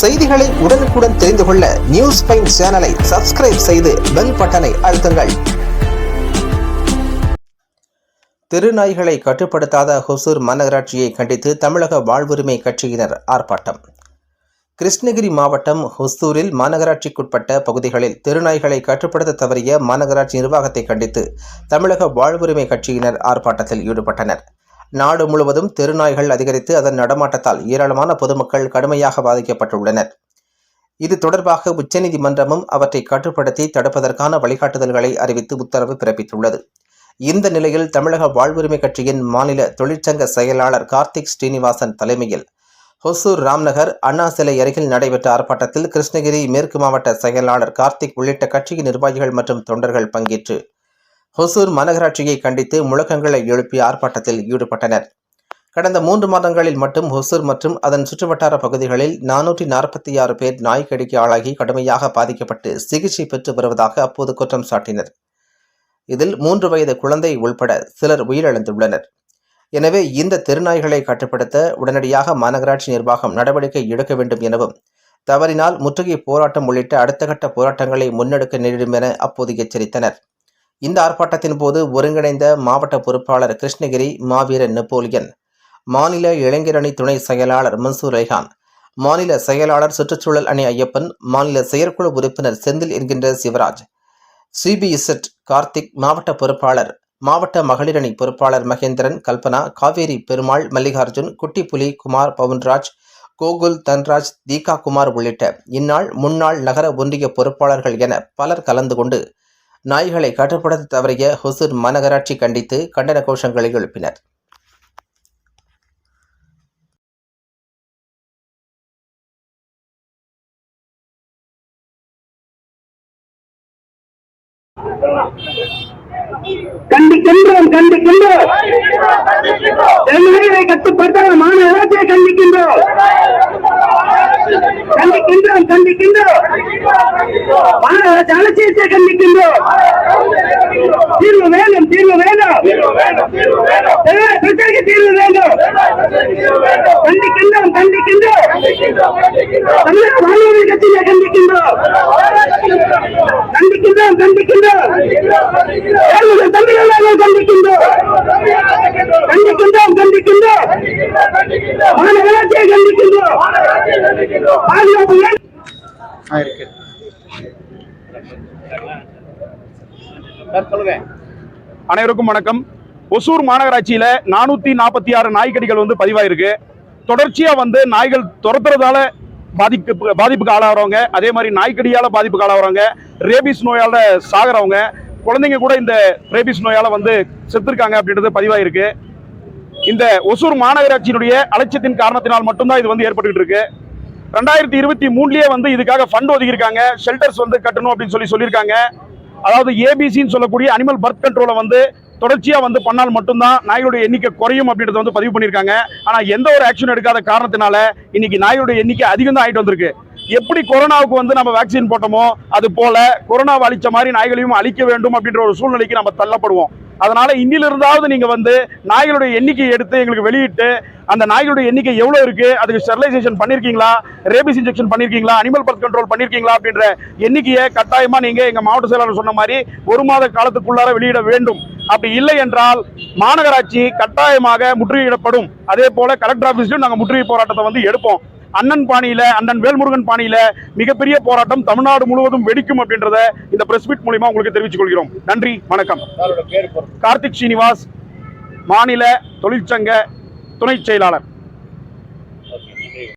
செய்திகளை உடனுக்குடன் தெரிந்து கொள்ள நியூஸ் பைன் சேனலை சப்ஸ்கிரைப் செய்து பெல் பட்டனை அழுத்துங்கள். தெருநாய்களை கட்டுப்படுத்தாத ஹொசூர் மாநகராட்சியை கண்டித்து தமிழக வாழ்வுரிமை கட்சியினர் ஆர்ப்பாட்டம். கிருஷ்ணகிரி மாவட்டம் ஹொசூரில் மாநகராட்சிக்குட்பட்ட பகுதிகளில் தெருநாய்களை கட்டுப்படுத்த தவறிய மாநகராட்சி நிர்வாகத்தை கண்டித்து தமிழக வாழ்வுரிமை கட்சியினர் ஆர்ப்பாட்டத்தில் ஈடுபட்டனர். நாடு முழுவதும் தெருநாய்கள் அதிகரித்து அதன் நடமாட்டத்தால் ஏராளமான பொதுமக்கள் கடுமையாக பாதிக்கப்பட்டுள்ளனர். இது தொடர்பாக உச்சநீதிமன்றமும் அவற்றை கட்டுப்படுத்தி தடுப்பதற்கான வழிகாட்டுதல்களை அறிவித்து உத்தரவு பிறப்பித்துள்ளது. இந்த நிலையில் தமிழக வாழ்வுரிமை கட்சியின் மாநில தொழிற்சங்க செயலாளர் கார்த்திக் ஸ்ரீனிவாசன் தலைமையில் ஹொசூர் ராம்நகர் அண்ணா சிலை அருகில் நடைபெற்ற ஆர்ப்பாட்டத்தில் கிருஷ்ணகிரி மேற்கு மாவட்ட செயலாளர் கார்த்திக் உள்ளிட்ட கட்சியின் நிர்வாகிகள் மற்றும் தொண்டர்கள் பங்கேற்று ஹொசூர் மாநகராட்சியை கண்டித்து முழக்கங்களை எழுப்பி ஆர்ப்பாட்டத்தில் ஈடுபட்டனர். கடந்த மூன்று மாதங்களில் மட்டும் ஹொசூர் மற்றும் அதன் சுற்றுவட்டார பகுதிகளில் நானூற்றி நாற்பத்தி ஆறு பேர் நாய்க்கடிக்கு ஆளாகி கடுமையாக பாதிக்கப்பட்டு சிகிச்சை பெற்று வருவதாக அப்போது குற்றம் சாட்டினர். இதில் மூன்று வயது குழந்தை உள்பட சிலர் உயிரிழந்துள்ளனர். எனவே இந்த தெருநாய்களை கட்டுப்படுத்த உடனடியாக மாநகராட்சி நிர்வாகம் நடவடிக்கை எடுக்க வேண்டும் எனவும் தவறினால் முற்றுகை போராட்டம் உள்ளிட்ட அடுத்த கட்ட போராட்டங்களை முன்னெடுக்க நேரிடும் என அப்போது எச்சரித்தனர். இந்த ஆர்ப்பாட்டத்தின் போது ஒருங்கிணைந்த மாவட்ட பொறுப்பாளர் கிருஷ்ணகிரி மாவீரன் நெப்போலியன் மாநில இளைஞரணி துணை செயலாளர் மன்சூர் ரெஹான் மாநில செயலாளர் சுற்றுச்சூழல் அணி ஐயப்பன் மாநில செயற்குழு உறுப்பினர் செந்தில் என்கின்ற சிவராஜ் சிபிஇசட் கார்த்திக் மாவட்ட பொறுப்பாளர் மாவட்ட மகளிரணி பொறுப்பாளர் மகேந்திரன் கல்பனா காவேரி பெருமாள் மல்லிகார்ஜுன் குட்டிப்புலி குமார் பவுன்ராஜ் கோகுல் தன்ராஜ் தீகா குமார் உள்ளிட்ட இந்நாள் முன்னாள் நகர ஒன்றிய பொறுப்பாளர்கள் என பலர் கலந்து கொண்டு நாய்களை கட்டுப்படுத்த தவறிய ஹொசூர் மாநகராட்சி கண்டித்து கண்டன கோஷங்களை எழுப்பினர். கண்டிக்கின்றோம் கண்டிக்கின்றோம். கட்டுப்படுத்த மாநகராட்சியை கண்டிக்கின்றோம். கண்டிக்கின்றோம் கண்டிக்கின்றோம் மாநகராட்சி அலட்சியத்தை கண்டிக்கின்றோம் தீர்வு வேண்டும் தீர்வு வேண்டும். பிரச்சனைக்கு தீர்வு வேண்டும். கண்டிக்கின்றோம் கண்டிக்கின்றோம் தமிழக மாணவர்கள் கட்சியை கண்டிக்கின்றோம் கண்டிக்கின்றோம் கண்டிக்கின்றோம் தேர்தல் தமிழக கண்டிக்கின்றோம் கண்டிக்கின்றோம் மாநகராட்சியை கண்டிக்கின்றோம் அனைவருக்கும் வணக்கம். ஒசூர் மாநகராட்சியில நானூத்தி நாற்பத்தி ஆறு நாய்க்கடிகள் வந்து பதிவாயிருக்கு. தொடர்ச்சியா வந்து நாய்கள் துரத்துறதால பாதிப்பு பாதிப்புக்கு ஆளாகிறவங்க அதே மாதிரி நாய்க்கடியால பாதிப்புக்கு ஆளாகிறவங்க ரேபிஸ் நோயால சாகுறவங்க குழந்தைங்க கூட இந்த ரேபிஸ் நோயால வந்து செத்துருக்காங்க அப்படின்றது பதிவாயிருக்கு. இந்த ஒசூர் மாநகராட்சியினுடைய அலட்சியத்தின் காரணத்தினால் மட்டும்தான் இது வந்து ஏற்பட்டுக்கிட்டு இருக்கு. ரெண்டாயிரத்தி இருபத்தி மூணுலயே வந்து இதுக்காக ஃபண்ட் ஒதுக்கியிருக்காங்க. ஷெல்டர்ஸ் வந்து கட்டணும் அப்படின்னு சொல்லி சொல்லியிருக்காங்க. அதாவது ஏபிசின்னு சொல்லக்கூடிய அனிமல் பர்த் கண்ட்ரோலை வந்து தொடர்ச்சியாக வந்து பண்ணால் மட்டும்தான் நாய்களுடைய எண்ணிக்கை குறையும் அப்படின்றத வந்து பதிவு பண்ணியிருக்காங்க. ஆனால் எந்த ஒரு ஆக்ஷன் எடுக்காத காரணத்தினால இன்னைக்கு நாய்களுடைய எண்ணிக்கை அதிகம் தான் ஆகிட்டு வந்திருக்கு. எப்படி கொரோனாவுக்கு வந்து நம்ம வேக்சின் போட்டோமோ அது போல கொரோனாவை அழிச்ச மாதிரி நாய்களையும் அழிக்க வேண்டும் அப்படின்ற ஒரு சூழ்நிலைக்கு நம்ம தள்ளப்படுவோம். அதனால இன்னிலிருந்தாவது நீங்க வந்து நாய்களுடைய எண்ணிக்கையை எடுத்து எங்களுக்கு வெளியிட்டு அந்த நாய்களுடைய எண்ணிக்கை எவ்வளவு இருக்கு? அதுக்கு ஸ்டெர்லைசேஷன் பண்ணிருக்கீங்களா? ரேபிஸ் இன்ஜெக்ஷன் பண்ணிருக்கீங்களா? அனிமல் பர்த் கண்ட்ரோல் பண்ணிருக்கீங்களா? அப்படின்ற எண்ணிக்கையை கட்டாயமா நீங்க எங்க மாவட்ட செயலாளர் சொன்ன மாதிரி ஒரு மாத காலத்துக்குள்ளார வெளியிட வேண்டும். அப்படி இல்லை என்றால் மாநகராட்சி கட்டாயமாக முற்றுகையிடப்படும். அதே போல கலெக்டர் ஆபீஸ்லயும் நாங்க முற்றுகை போராட்டத்தை வந்து எடுப்போம். அண்ணன் பாணியில அண்ணன் வேல்முருகன் பாணியில மிகப்பெரிய போராட்டம் தமிழ்நாடு முழுவதும் வெடிக்கும் அப்படின்றத இந்த பிரஸ் மீட் மூலியமா உங்களுக்கு தெரிவித்துக் கொள்கிறோம் நன்றி வணக்கம். கார்த்திக் ஸ்ரீனிவாஸ் மாநில தொழிற்சங்க துணை செயலாளர்.